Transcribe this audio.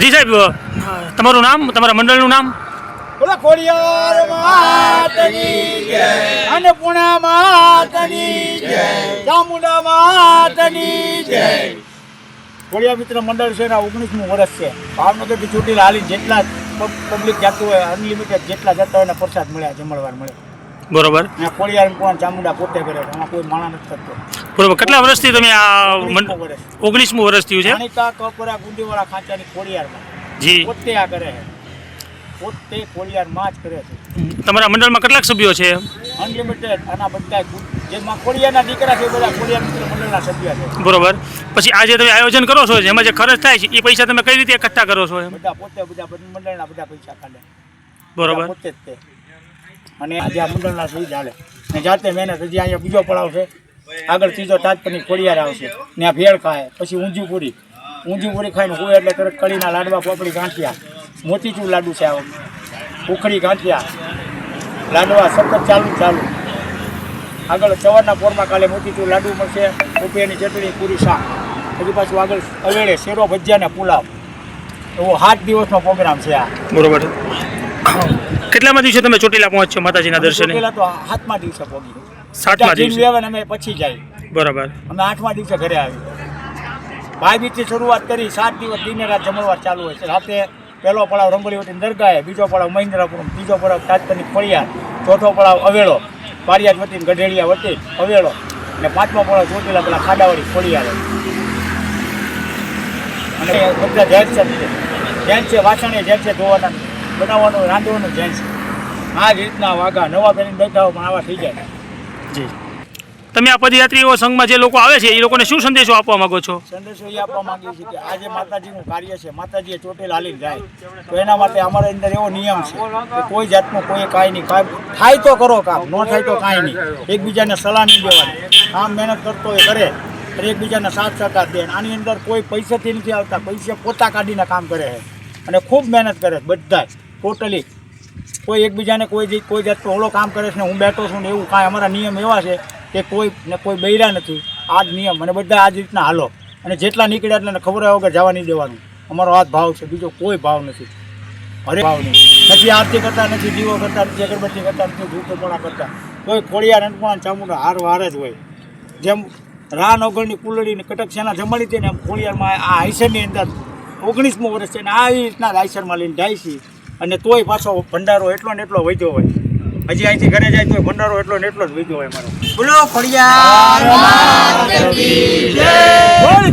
જી સાહેબ તમારું નામ, તમારા મંડળનું નામ? બોલો, ખોડિયાર માતની જય. અન્નપૂર્ણા માતની જય. જય. ખોડિયાર મિત્ર મંડળ છે એના ઓગણીસમું વર્ષ છે. ભાવનગરથી ચૂંટણી હાલી જેટલા પબ્લિક જતું હોય અનલિમિટેડ જેટલા જતા હોય એને પ્રસાદ મળ્યા, જમણવાર મળે. બરોબર. અને ખોડિયાર પણ ચામુંડા પોતે કરે છે. એમાં કોઈ માણા નથી કરતો બરોબર. કેટલા વર્ષથી તમે આ ઓગણીસમું વર્ષ. થયું છે? જાણીતા કપરા ગુંડીવાળા ખાંચાની ખોડિયારમાં. જી. પોતે આ કરે છે. પોતે ખોડિયારમાં જ કરે છે. તમારા મંડળમાં કેટલાક સભ્યો છે? અનલિમિટેડ આના બધા જેમાં ખોડિયાના દીકરા છે બધા ખોડિયાર મિત્ર મંડળના સભ્ય છે. બરોબર. પછી આ જે તમે આયોજન કરો છો જેમાં જે ખર્ચ થાય છે એ પૈસા તમે કઈ રીતે એકઠા કરો છો બધા પોતે બધા બધા મંડળના બધા પૈસા કાઢે. બરોબર. પોતે જ તે. અને આજે આ મંડળના સુધી ચાલે ને જાતે મહેનત હજી અહીંયા બીજો પડાવ છે. આગળ ત્રીજો તાજપની ખોડિયાર આવશે. ને આ ભેળ ખાય, પછી ઊંધિયું પૂરી. ઊંધિયું પૂરી ખાઈને હોય એટલે તરત કળીના લાડવા, પોપડી ગાંઠિયા. મોતીચૂર લાડુ છે આ ઉખડી ગાંઠિયા. લાડવા સતત ચાલુ ચાલુ. આગળ સવારના પોરમાં કાલે મોતીચૂર લાડુ મળશે રૂપિયાની ચટણી, પૂરી શાક. પછી પાછું આગળ અવેળે શેરો ભજીયા ને પુલાવ. એવો સાત દિવસનો પ્રોગ્રામ છે આ. બરોબર કેટલામાં દિવસે તમે ચોટીલા પહોંચશો માતાજીના દર્શને? પહેલા તો સાતમા દિવસે પહોંચી સાતમા દિવસે? અમે પછી જાય. બરાબર. અમે આઠમા દિવસે ઘરે આવી ભાઈ બીજથી શરૂઆત કરી સાત દિવસ દિને રાત જમણવાર ચાલુ હોય છે. રાતે પહેલો પડાવ રંગોળીવટી દરગાહે બીજો પડાવ મહિન્દ્રાપુરમ ત્રીજો પડાવ તાજપરની ફળિયાર ચોથો પડાવ અવેળો પારિયાજ વતી ગઢેડિયા વતી અવેળો અને પાંચમો પડાવ ચોટીલા પેલા ખાડાવાળી ફળિયાર અને બધા જેન્ટ્સ છે. જેન્ટ્સ છે વાસણે જેન્ટ્સ છે ધોવાના. બનાવવાનું જાય છે આ જ રીતના વાઘા નવા હોય પણ આવા થઈ જાય. જી. તમે આ પદયાત્રીઓ સંઘમાં જે લોકો આવે છે એ લોકોને શું સંદેશો આપવા માંગો છો? સંદેશો એ આપવા માંગીએ છીએ કે આજે માતાજીનું કાર્ય છે માતાજીએ ચોટેલ હાલી જાય. તો એના માટે અમારા અંદર એવો નિયમ છે કે કોઈ જાતનું કોઈ કાંઈ નહીં કાંઈ થાય તો કરો કામ ન થાય તો કાંઈ નહીં. એકબીજાને સલાહ નહીં દેવાની. કામ મહેનત કરતો હોય કરે અને એકબીજાને સાથ સહકાર દે. આની અંદર કોઈ પૈસાથી નથી આવતા પૈસા પોતા કાઢીને કામ કરે છે. અને ખૂબ મહેનત કરે છે બધા ટોટલી. કોઈ એકબીજાને કોઈ કોઈ જાતનો ઓલો કામ કરે છે ને હું બેઠો છું ને એવું કાંઈ અમારા નિયમ એવા છે કે કોઈ ને કોઈ બૈરા નથી. આ જ નિયમ અને બધા આ જ રીતના હાલો. અને જેટલા નીકળ્યા એટલે ખબર હોય વગર જવા નહીં દેવાનું. અમારો આ ભાવ છે, બીજો કોઈ ભાવ નથી. હરે ભાવ નહીં. નથી આરતી કરતા, નથી દીવો કરતા, નથી અગરબત્તી કરતા, નથી ધૂપપણા કરતા. કોઈ ખોળિયા અનપણા ચામુંડા હાર વાર જ હોય. જેમ રાન ઓગળની કુલડીને કટક સેના જમાડી હતી ને એમ ખોળિયારમાં આ આઈસરની અંદર ઓગણીસમું વર્ષ છે ને આ રીતના જ આઈસરમાં લઈને જાય છે. અને તોય પાછો ભંડારો એટલો ને એટલો વધ્યો હોય. હજી અહીંથી ઘરે જાય તોય ભંડારો એટલો ને એટલો જ વધ્યો હોય મારો બોલો ફળિયા. બોલ